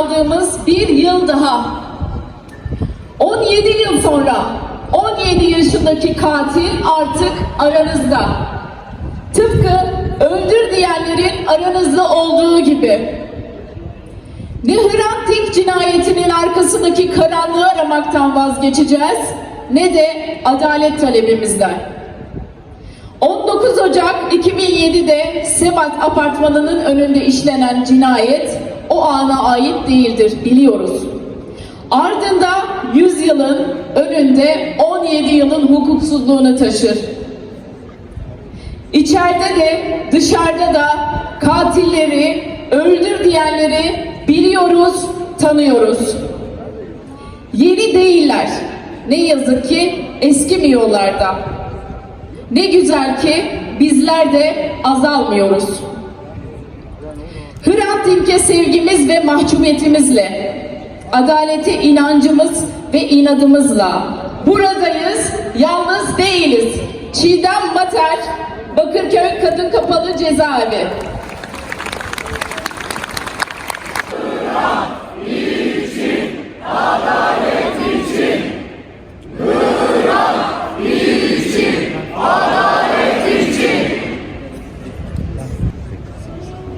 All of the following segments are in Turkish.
yüze kaldığımız bir yıl daha. 17 yıl sonra 17 yaşındaki katil artık aranızda. Tıpkı öldür diyenlerin aranızda olduğu gibi. Ne Hrant Dink cinayetinin arkasındaki karanlığı aramaktan vazgeçeceğiz ne de adalet talebimizden. 19 Ocak 2007'de Sebat apartmanının önünde işlenen cinayet o ana ait değildir biliyoruz. Ardında 100 yılın önünde 17 yılın hukuksuzluğunu taşır. İçeride de dışarıda da katilleri, öldür diyenleri biliyoruz, tanıyoruz. Yeni değiller. Ne yazık ki eskimiyorlar da. Ne güzel ki bizler de azalmıyoruz. Hrant Dink'e sevgimiz ve mahcubiyetimizle, adalete inancımız ve inadımızla buradayız, yalnız değiliz. Çiğdem Mater, Bakırköy Kadın Kapalı Cezaevi.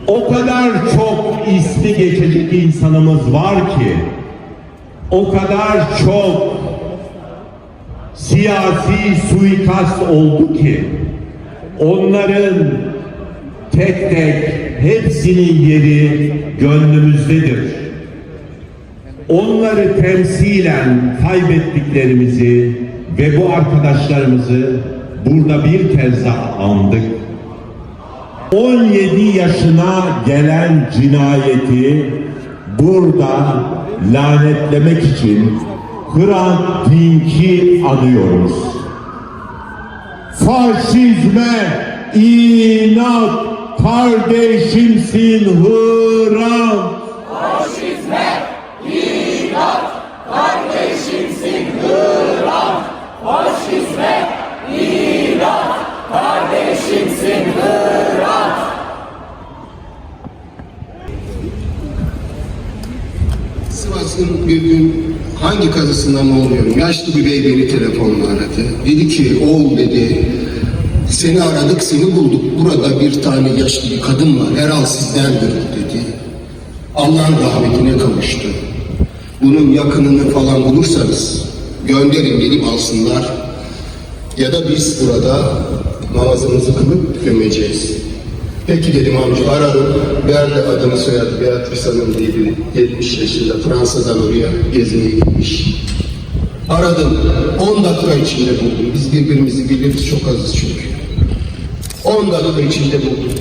O kadar çok ismi geçecek insanımız var ki, o kadar çok siyasi suikast oldu ki, onların tek tek hepsinin yeri gönlümüzdedir. Onları temsilen kaybettiklerimizi ve bu arkadaşlarımızı burada bir kez daha andık. 17 yaşına gelen cinayeti burada lanetlemek için Hrant Dink'i anıyoruz. Faşizme inat kardeşimsin Hrant. Sivas'ın mı oluyorum? Yaşlı bir bey beni telefonla aradı. Dedi ki oğul dedi seni aradık seni bulduk. Burada bir tane yaşlı bir kadın var. Herhal sizdendir dedi. Allah'ın rahmetine kavuştu. Bunun yakınını falan bulursanız gönderin dedim alsınlar. Ya da biz burada namazımızı kılıp gömeceğiz. Peki dedim amca aradım. Verdi adını soyadı Beatrice Hanım diye biri. 70 yaşında Fransa'dan oraya gezmeye gitmiş. Aradım. 10 dakika içinde buldum. Biz birbirimizi biliriz çok azız çünkü. 10 dakika içinde buldum.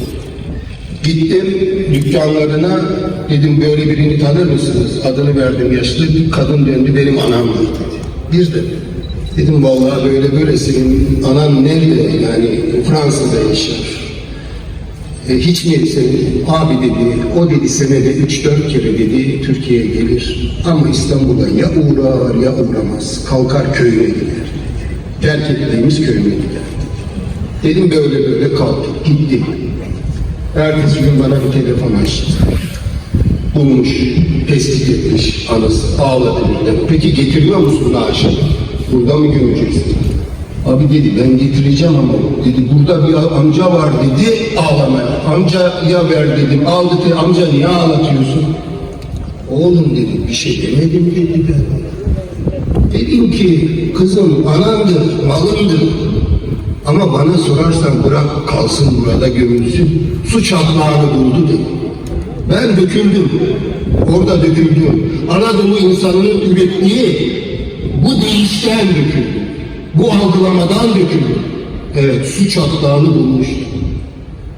Gittim dükkanlarına dedim böyle birini tanır mısınız? Adını verdim yaşlı bir kadın döndü benim anam var dedi. Bir de dedim vallahi böyle böyle senin anan nerede yani Fransa'da yaşar. E, hiç senin abi dedi, o dedi senede 3-4 kere dedi Türkiye'ye gelir. Ama İstanbul'a ya uğrar ya uğramaz. Kalkar köyüne gider. Terk ettiğimiz köyüne gider. Dedim böyle böyle kalktık gitti. Ertesi gün bana bir telefon açtı. Bulmuş, tespit etmiş anası. Ağladı birden. Peki getiriyor musun naaşı? Burada mı gömeceksin? Abi dedi ben getireceğim ama dedi burada bir amca var dedi ağlamaya. Amcaya ver dedim. Aldı dedi amca niye ağlatıyorsun? Oğlum dedi bir şey demedim dedi ben. Dedim ki kızım anandır, malındır. Ama bana sorarsan bırak kalsın burada gömülsün. Suç ahlakını buldu dedi. Ben döküldüm. Orada döküldüm. Anadolu insanının ürettiği bu değişten döküldüm. Bu algılamadan döküldüm. Evet suç ahlakını bulmuştu.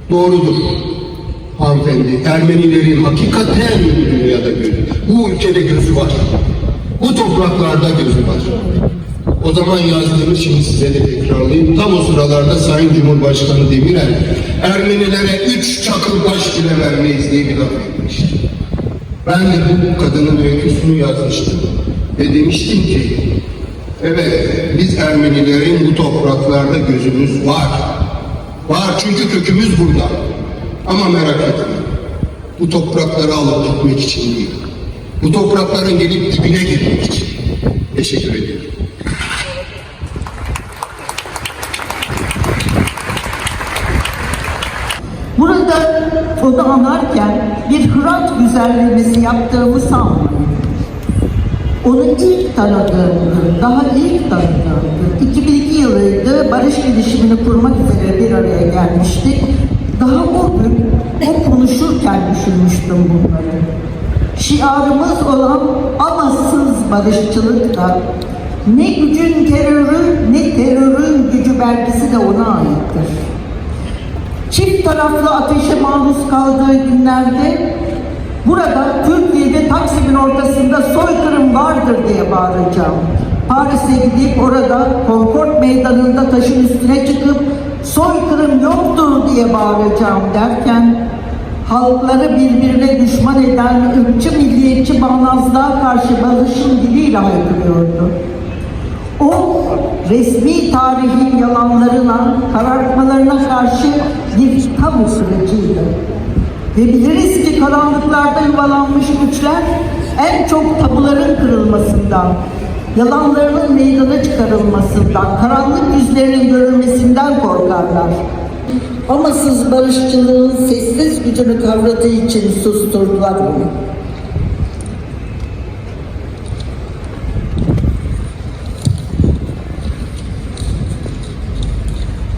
Doğrudur. Hanımefendi, Ermenilerin hakikaten dünyada gözü, bu ülkede gözü var. Bu topraklarda gözü var. O zaman yazdığımı şimdi size de tekrarlayayım. Tam o sıralarda Sayın Cumhurbaşkanı Demirel, Ermenilere üç çakıl baş bile vermeyiz diye bir laf etmişti. Ben de bu kadının öyküsünü yazmıştım. Ve demiştim ki, evet biz Ermenilerin bu topraklarda gözümüz var. Var çünkü kökümüz burada. Ama merak etme. Bu toprakları alıp gitmek için değil. Bu toprakların gelip dibine girmek için. Teşekkür ederim. Burada onu anarken bir Hırat güzellemesi yaptığımı sanmıyorum. Onu ilk tanıdığımdı, daha ilk tanıdığımdı. 2002 yılıydı, barış girişimini kurmak üzere bir araya gelmiştik. Daha o gün hep konuşurken düşünmüştüm bunları. Şiarımız olan amasız barışçılıkla ne gücün terörü ne terörün gücü belgesi de ona aittir çift taraflı ateşe maruz kaldığı günlerde burada Türkiye'de Taksim'in ortasında soykırım vardır diye bağıracağım. Paris'e gidip orada Concord Meydanı'nda taşın üstüne çıkıp soykırım yoktur diye bağıracağım derken halkları birbirine düşman eden ırkçı milliyetçi bağnazlığa karşı barışın diliyle haykırıyordu. O resmi tarihin yalanlarına, karartmalarına karşı bir kamu süreciydi. Ve biliriz ki karanlıklarda yuvalanmış güçler en çok tabuların kırılmasından, yalanlarının meydana çıkarılmasından, karanlık yüzlerinin görülmesinden korkarlar. Amasız barışçılığın sessiz gücünü kavradığı için susturdular onu.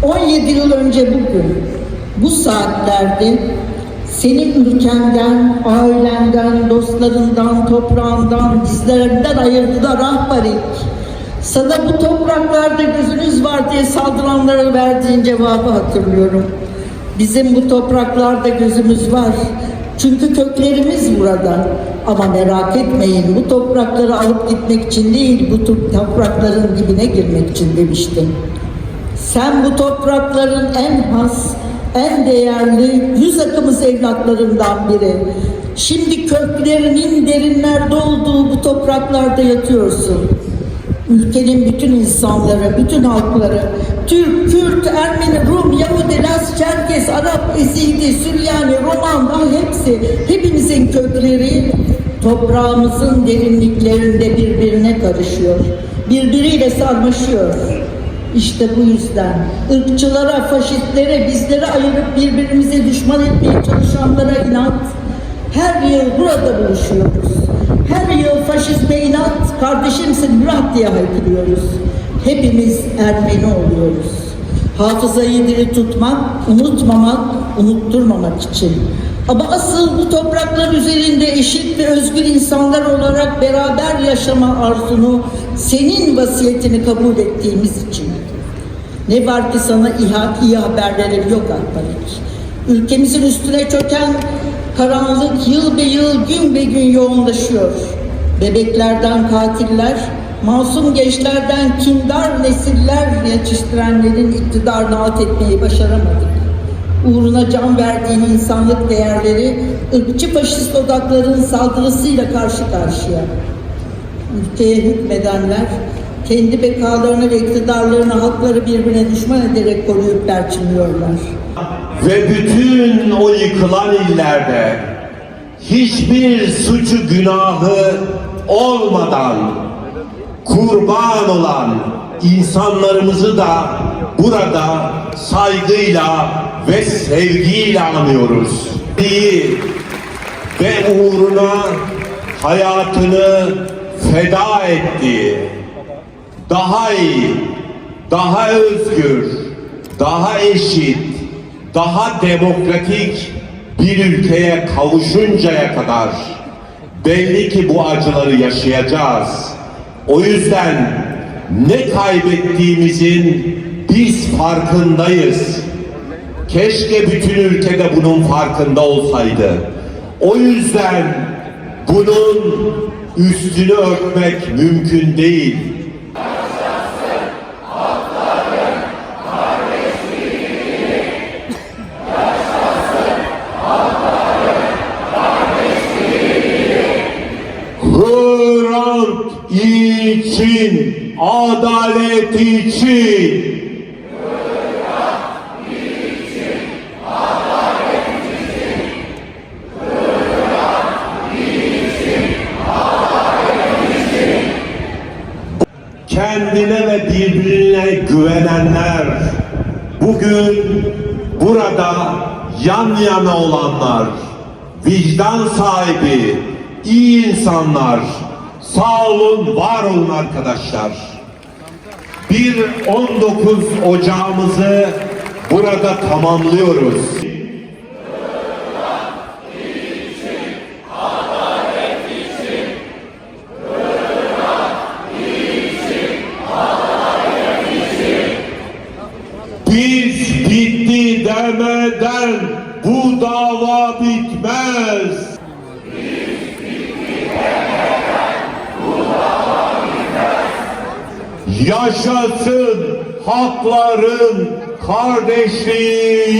17 yıl önce bugün, bu saatlerde senin ülkenden, ailenden, dostlarından, toprağından, bizlerinden ayırdılar ahbarik. Sana bu topraklarda gözünüz var diye saldıranlara verdiğin cevabı hatırlıyorum. Bizim bu topraklarda gözümüz var. Çünkü köklerimiz burada. Ama merak etmeyin bu toprakları alıp gitmek için değil, bu toprakların dibine girmek için demiştim. Sen bu toprakların en has, en değerli yüz akımız evlatlarından biri. Şimdi köklerinin derinlerde olduğu bu topraklarda yatıyorsun. Ülkenin bütün insanları, bütün halkları, Türk, Kürt, Ermeni, Rum, Yahudi, Laz, Çerkes, Arap, Ezidi, Süryani, Roman, hepsi, hepimizin kökleri toprağımızın derinliklerinde birbirine karışıyor. Birbiriyle sarmaşıyor. İşte bu yüzden ırkçılara, faşistlere, bizleri ayırıp birbirimize düşman etmeye çalışanlara inat, her yıl burada buluşuyoruz. Her yıl faşizme inat, kardeşimsin Murat diye haykırıyoruz. Hepimiz Ermeni oluyoruz. Hafızayı diri tutmak, unutmamak, unutturmamak için. Ama asıl bu topraklar üzerinde eşit ve özgür insanlar olarak beraber yaşama arzunu, senin vasiyetini kabul ettiğimiz için. Ne var ki sana iyi, iyi haberlerim yok Akbarik. Ülkemizin üstüne çöken karanlık yıl be yıl gün be gün yoğunlaşıyor. Bebeklerden katiller, masum gençlerden kindar nesiller yetiştirenlerin iktidarını alt etmeyi başaramadık. Uğruna can verdiğin insanlık değerleri ırkçı faşist odakların saldırısıyla karşı karşıya. Ülkeye hükmedenler kendi bekalarını ve iktidarlarını halkları birbirine düşman ederek koruyup perçinliyorlar. Ve bütün o yıkılan illerde hiçbir suçu günahı olmadan kurban olan insanlarımızı da burada saygıyla ve sevgiyle anıyoruz. İyi ve uğruna hayatını feda ettiği daha iyi, daha özgür, daha eşit, daha demokratik bir ülkeye kavuşuncaya kadar belli ki bu acıları yaşayacağız. O yüzden ne kaybettiğimizin biz farkındayız. Keşke bütün ülkede bunun farkında olsaydı. O yüzden bunun üstünü örtmek mümkün değil. için, adalet için. kendine ve birbirine güvenenler, bugün burada yan yana olanlar, vicdan sahibi, iyi insanlar, sağ olun, var olun arkadaşlar. Bir 19 Ocağımızı burada tamamlıyoruz. Yaşasın hakların kardeşliği.